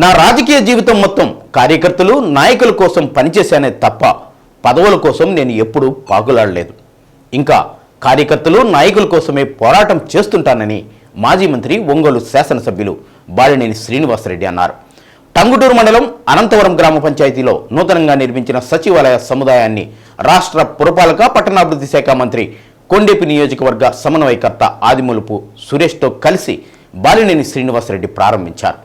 నా రాజకీయ జీవితం మొత్తం కార్యకర్తలు నాయకుల కోసం పనిచేశానే తప్ప పదవుల కోసం నేను ఎప్పుడూ పాకులాడలేదు. ఇంకా కార్యకర్తలు నాయకుల కోసమే పోరాటం చేస్తుంటానని మాజీ మంత్రి ఒంగోలు శాసనసభ్యులు బాలినేని శ్రీనివాసరెడ్డి అన్నారు. టంగుటూరు మండలం అనంతవరం గ్రామ పంచాయతీలో నూతనంగా నిర్మించిన సచివాలయ సముదాయాన్ని రాష్ట్ర పురపాలక పట్టణాభివృద్ధి శాఖ మంత్రి కొండేపి నియోజకవర్గ సమన్వయకర్త ఆదిమూలుపు సురేష్తో కలిసి బాలినేని శ్రీనివాసరెడ్డి ప్రారంభించారు.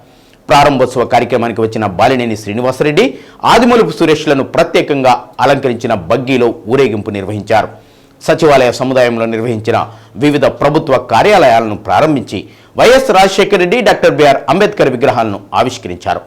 ప్రారంభోత్సవ కార్యక్రమానికి వచ్చిన బాలినేని శ్రీనివాసరెడ్డి ఆదిమూలపు సురేష్లను ప్రత్యేకంగా అలంకరించిన బగ్గీలో ఊరేగింపు నిర్వహించారు. సచివాలయ సముదాయంలో నిర్వహించిన వివిధ ప్రభుత్వ కార్యాలయాలను ప్రారంభించి YS Rajasekhara Reddy doctor BR Ambedkar విగ్రహాలను ఆవిష్కరించారు.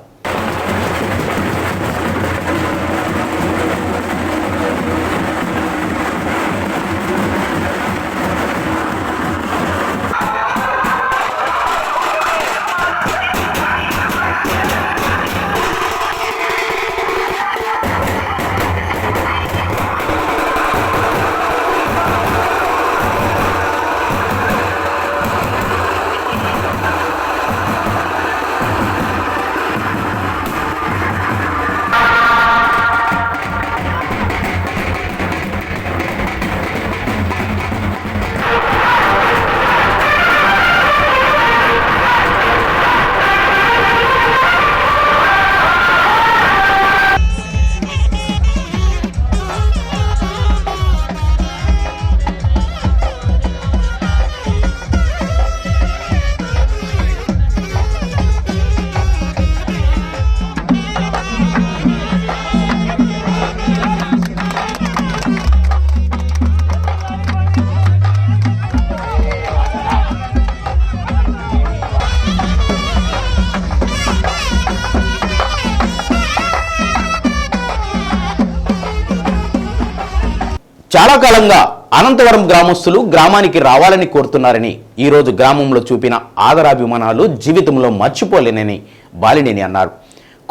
చాలా కాలంగా అనంతవరం గ్రామస్తులు గ్రామానికి రావాలని కోరుతున్నారని ఈరోజు గ్రామంలో చూపిన ఆదరాభిమానాలు జీవితంలో మర్చిపోలేనని బాలినేని అన్నారు.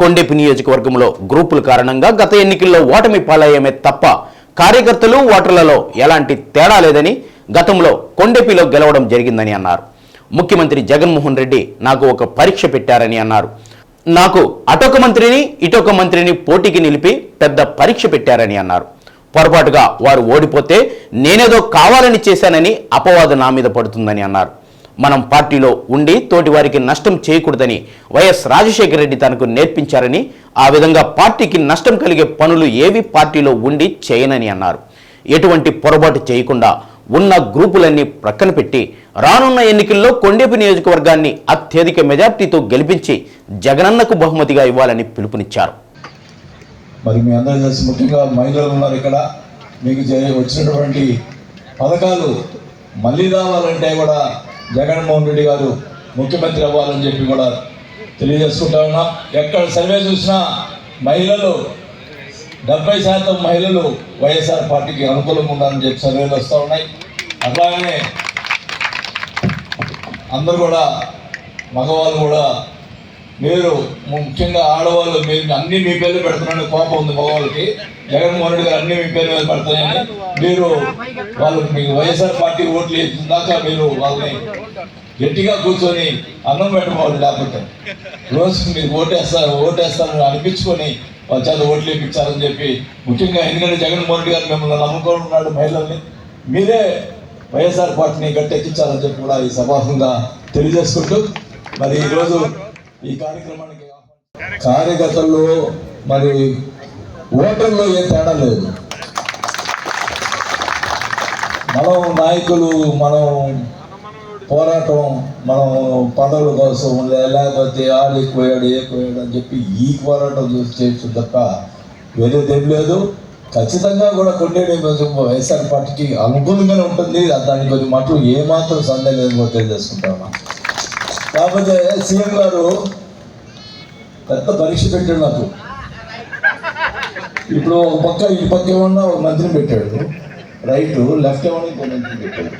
కొండెపి నియోజకవర్గంలో గ్రూపుల కారణంగా గత ఎన్నికల్లో ఓటమి పాలయ్యమే తప్ప కార్యకర్తలు ఓటర్లలో ఎలాంటి తేడా లేదని గతంలో కొండెపిలో గెలవడం జరిగిందని అన్నారు. ముఖ్యమంత్రి జగన్మోహన్ రెడ్డి నాకు ఒక పరీక్ష పెట్టారని అన్నారు. నాకు అటొక మంత్రిని ఇటొక మంత్రిని పోటీకి నిలిపి పెద్ద పరీక్ష పెట్టారని అన్నారు. పొరపాటుగా వారు ఓడిపోతే నేనేదో కావాలని చేశానని అపవాదు నా మీద పడుతుందని అన్నారు. మనం పార్టీలో ఉండి తోటి వారికి నష్టం చేయకూడదని వైఎస్ రాజశేఖర రెడ్డి తనకు నేర్పించారని ఆ విధంగా పార్టీకి నష్టం కలిగే పనులు ఏవి పార్టీలో ఉండి చేయనని అన్నారు. ఎటువంటి పొరపాటు చేయకుండా ఉన్న గ్రూపులన్నీ ప్రక్కన పెట్టి రానున్న ఎన్నికల్లో కొండేపి నియోజకవర్గాన్ని అత్యధిక మెజార్టీతో గెలిపించి జగనన్నకు బహుమతిగా ఇవ్వాలని పిలుపునిచ్చారు. మరి మీ అందరూ కలిసి ముఖ్యంగా మహిళలు ఉన్నారు ఇక్కడ. మీకు వచ్చినటువంటి పథకాలు మళ్ళీ రావాలంటే కూడా జగన్మోహన్ రెడ్డి గారు ముఖ్యమంత్రి అవ్వాలని చెప్పి కూడా తెలియజేసుకుంటా ఉన్నాం. ఎక్కడ సర్వే చూసినా మహిళలు డెబ్బై శాతం మహిళలు వైఎస్ఆర్ పార్టీకి అనుకూలంగా ఉన్నారని చెప్పి సర్వేలు వస్తూ ఉన్నాయి. అట్లాగనే అందరూ కూడా మగవాళ్ళు కూడా మీరు ముఖ్యంగా ఆడవాళ్ళు మీరు అన్ని మీ పేర్లు పెడుతున్నారని కోపం ఉంది మగవాళ్ళకి. జగన్మోహన్ రెడ్డి గారు అన్ని మీ పేరు మీద పెడుతున్నాయని మీరు వాళ్ళు మీకు వైఎస్ఆర్ పార్టీ ఓట్లు వేసిందాక మీరు వాళ్ళని గట్టిగా కూర్చొని అన్నం పెట్టమవాలి లేకపోతే. రోజు మీరు ఓటేస్తారు ఓటేస్తారని అనిపించుకొని వాళ్ళ చేత ఓట్లు వేయించారని చెప్పి ముఖ్యంగా ఎందుకంటే జగన్మోహన్ రెడ్డి గారు మిమ్మల్ని నమ్ముకుంటున్నాడు ఉన్నాడు మహిళల్ని. మీరే వైఎస్ఆర్ పార్టీని గట్టెక్కించాలని చెప్పి కూడా ఈ సభాసంగా తెలియజేసుకుంటూ మరి ఈరోజు ఈ కార్యక్రమానికి కార్యకర్తల్లో మరి ఓటర్లో ఏం తేడా లేదు. మనం నాయకులు మనం పోరాటం మనం పదవుల కోసం లేకపోతే ఆడు ఎక్కువయ్యాడు ఎక్కువయాడు అని చెప్పి ఈ పోరాటం చూసి చేయొచ్చు తప్ప వేరేదేం లేదు. ఖచ్చితంగా కూడా కొండేటి వైఎస్ఆర్ పార్టీకి అనుకూలంగానే ఉంటుంది. దానికి కొన్ని మాటలు ఏమాత్రం సందేహం లేదు కూడా తెలియజేసుకుంటామా కాకపోతే సీఎం గారు పెద్ద పరీక్ష పెట్టాడు నాకు. ఇప్పుడు ఒక పక్క ఈ పక్క ఏమన్నా ఒక మంత్రిని పెట్టాడు. రైట్ లెఫ్ట్ ఏమన్నా ఇంకో మంత్రిని పెట్టాడు.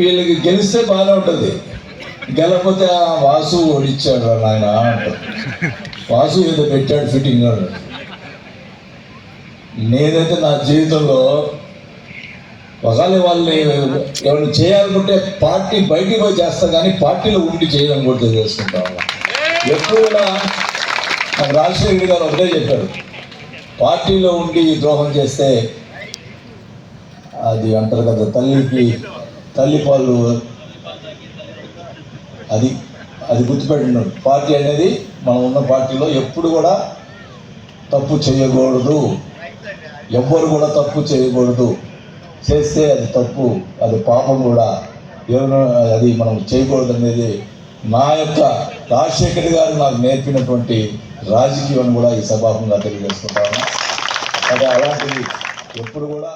వీళ్ళకి గెలిస్తే బాగానే ఉంటుంది. గెలకపోతే ఆ వాసు ఓడిచ్చాడు నాయన అంటారు. వాసు ఏదో పెట్టాడు ఫిట్టింగ్ అన్నాడు. నేనైతే నా జీవితంలో ఒకవేళ వాళ్ళని ఏమైనా చేయాలనుకుంటే పార్టీ బయటికి పోయి చేస్తా కానీ పార్టీలో ఉండి చేయాలని కూడా ఉన్నా. ఎప్పుడు కూడా నాకు రాజశేఖర గారు ఒకటే చెప్పారు. పార్టీలో ఉండి ద్రోహం చేస్తే అది అంటారు కదా తల్లికి తల్లి పాలు అది అది గుర్తుపెట్టున్నాడు పార్టీ అనేది మనం ఉన్న పార్టీలో ఎప్పుడు కూడా తప్పు చేయకూడదు. ఎవ్వరు కూడా తప్పు చేయకూడదు. చేస్తే అది తప్పు అది పాపం కూడా. ఎవరు అది మనం చేయకూడదు అనేది నా యొక్క రాజశేఖర్ గారు నాకు నేర్పినటువంటి రాజకీయం కూడా ఈ సభాపంగా తెలియజేసుకుంటాను అది అలాంటిది ఎప్పుడు కూడా